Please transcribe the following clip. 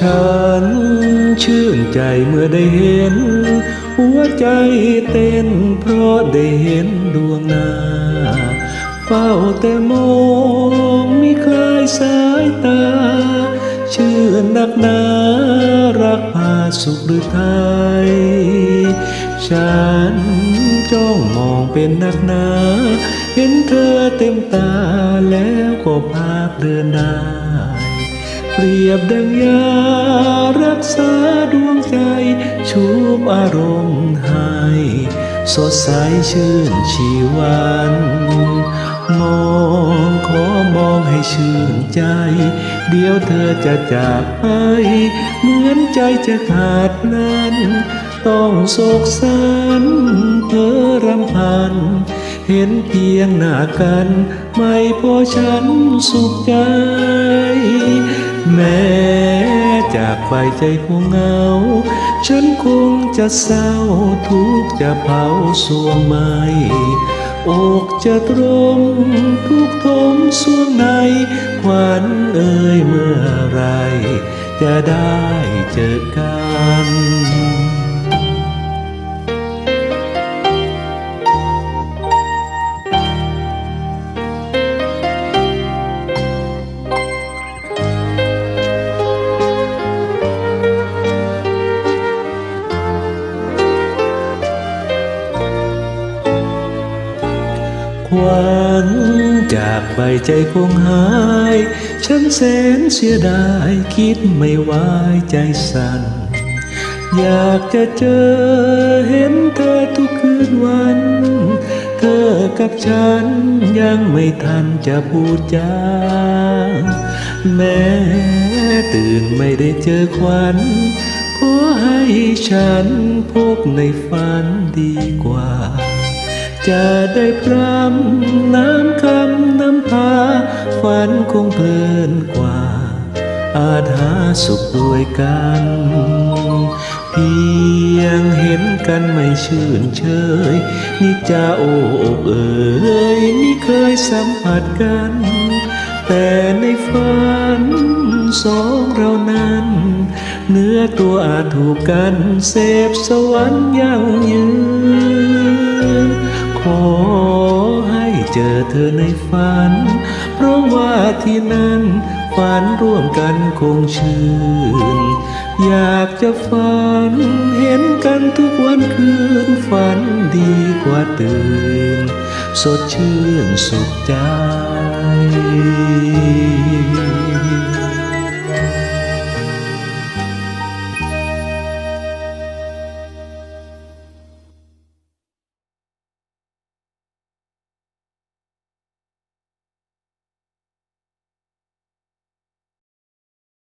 ฉันชื่นใจเมื่อได้เห็น หัวใจเต้นเพราะได้เห็นดวงหน้าเฝ้าแต่มองมิคลายสายตา ชื่นนักหนารักพาสุขหรือไทย ฉันจ้องมองเป็นนักหนา เห็นเธอเต็มตาแล้วก็พาเพลินด้ เปรียบดังยารักษาดวงใจ ชูบอารมณ์ให้สดใสชื่นชีวันมองขอมองให้ชื่นใจ เดี๋ยวเธอจะจากไปเหมือนใจจะขาดพลันต้องโศกสันเพ้อรำพัน เห็นเพียงหน้ากัน ไม่พอฉันสุขใจ แม้จากไปใจคงเหงา ฉันคงจะเศร้าทุกจะเผาสวงไม้อกจะตรมทุกทมสวงในขวัญเอ่ยเมื่อไร จะได้เจอกัน ควันจากไปใจคงหาย ฉันแสนเสียดายคิดไม่ไหวใจสั่น อยากจะเจอเห็นเธอทุกคืนวัน เธอกับฉันยังไม่ทันจะพูดจาแม้ตื่นไม่ได้เจอควันขอให้ฉันพบในฝันดีกว่า จะได้พรำน้ำคำน้ำพาฝันคงเพลินกว่า อาจหาสุขด้วยกัน เพียงเห็นกันไม่ชื่นเชยนี่จะโอบเอ่ยไม่เคยสัมผัสกัน แต่ในฝันสองเรานั้น เนื้อตัวอาจถูกกันเสพสวรรค์ยั่งยืน เธอในฝัน เพราะว่าที่นั่นฝันร่วมกันคงชื่น อยากจะฝัน เห็นกันทุกวันคืนฝันดีกว่าตื่น สดชื่นสุขใจ